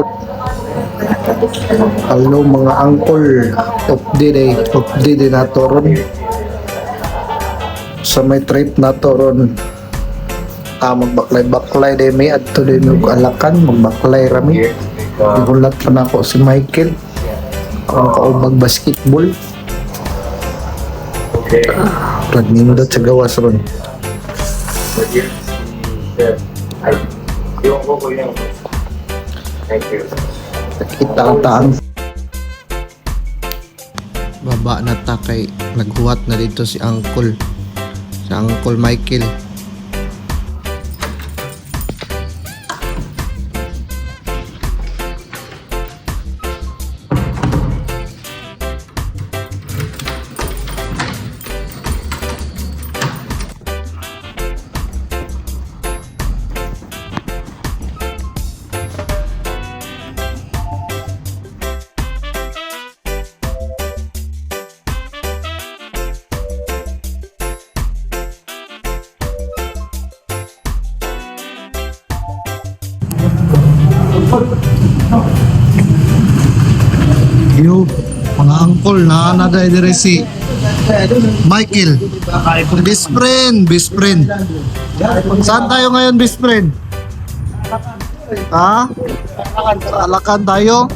airport. Hello mga angkol. Of the. Of the day na to. Sa may trip na to ron. Ah, magbaklay-baklay day may at to din yung alakan. Magbaklay rami. Igulat pa na ako si Michael. Ang kaubag basketball. Okay. Rag nindot sa gawas ron. Yung ko ko yung... Thank you. Kita ang taang. Baba na ta kay naghuwat na dito si Uncle. Si Uncle Michael. Mga uncle, naanaday dire si Michael. Best friend, best friend. Saan tayo ngayon, best friend? Ha? Alakan tayo?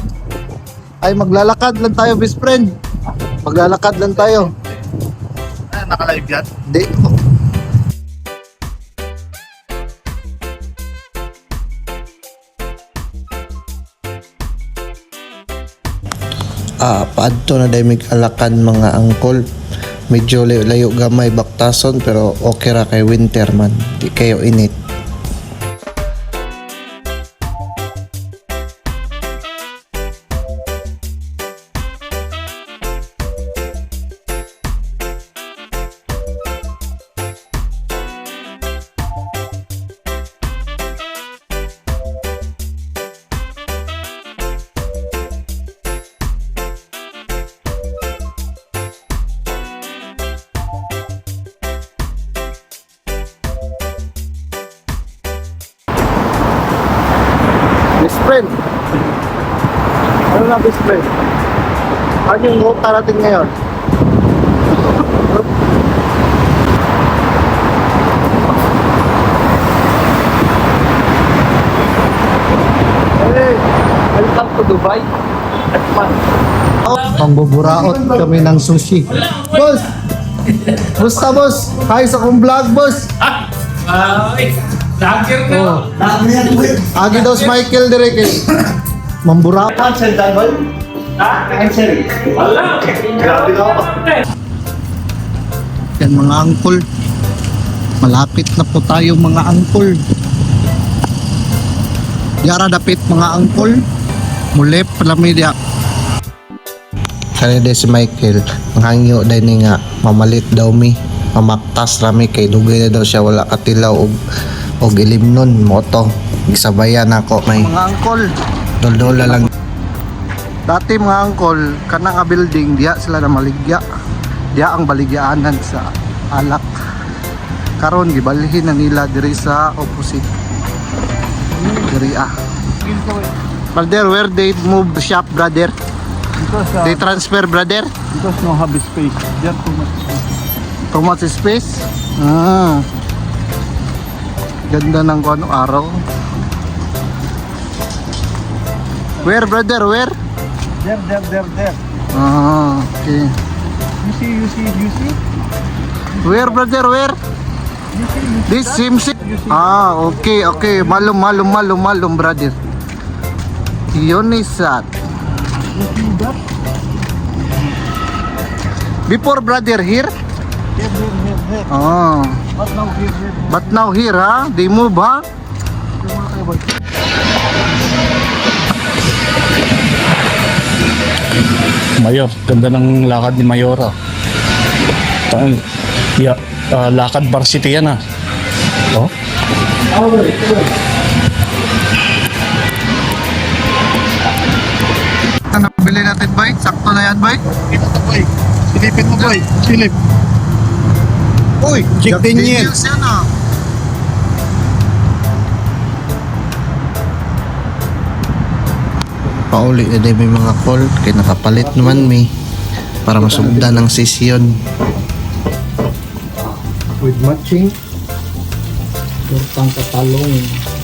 Ay, maglalakad lang tayo, best friend. Maglalakad lang tayo. Naka-live yan? Hindi. Ah, paadto na dahil alakan mga angkol. Medyo layo gamay baktason pero okay ra kay winter man. Di kayo init. Best friend. Ano na best friend? Ano yung ruta natin ngayon? Hey, welcome to Dubai. Man. Pangbuburaot kami ng sushi. Boss! Musta boss? Hi sa kong vlog boss. Ay, lager ka. Oh. Agi daw si Michael dire kay Mamburaot. Cancel double? Ha? Cancel. Wala. Grabe ka pa. Yan mga angkol. Malapit na po tayo mga angkol. Yara dapit mga angkol. Mulip palamidya. De si Michael, ang hangyo dahil ni nga mamalit daw mi. Mamaktas rami kay dugay na daw siya wala katilaw og og ilimnon moto. Gisabayan ako may mga angkol. Doldola lang. Dati mga angkol, kanang nga building diya sila na maligya. Diya ang baligyaanan sa alak. Karon gibalhin na nila diri sa opposite. Diri ah. Brother, where they move shop, brother? Because, uh, They transfer, brother? because no have space. There too much space. Too much space? Ah. Ganda ng kung ano araw. Where, brother? Where? There, there, there, there. Ah, okay. You see, you see, you see? Where, brother? Where? You see, you see This that? seems Ah, okay, okay. Malum, malum, malum, malum, brother. Yun is that. You see that? Before, brother, here? Here, here, here, here. Ah. But now here, here. But now here, ha? They move, ha? Mayor, ganda ng lakad ni Mayor. Tang, yeah, ah, lakad varsity yan ah. Oh? Ano nabili natin, boy? Sakto na yan, boy? Ito to boy. Silipin mo boy. Silip. Uy, Jack Daniel. Daniels yan, ah. pauli na din may mga call kay nakapalit naman mi para masugdan ng sesyon With matching. Tortang katalong.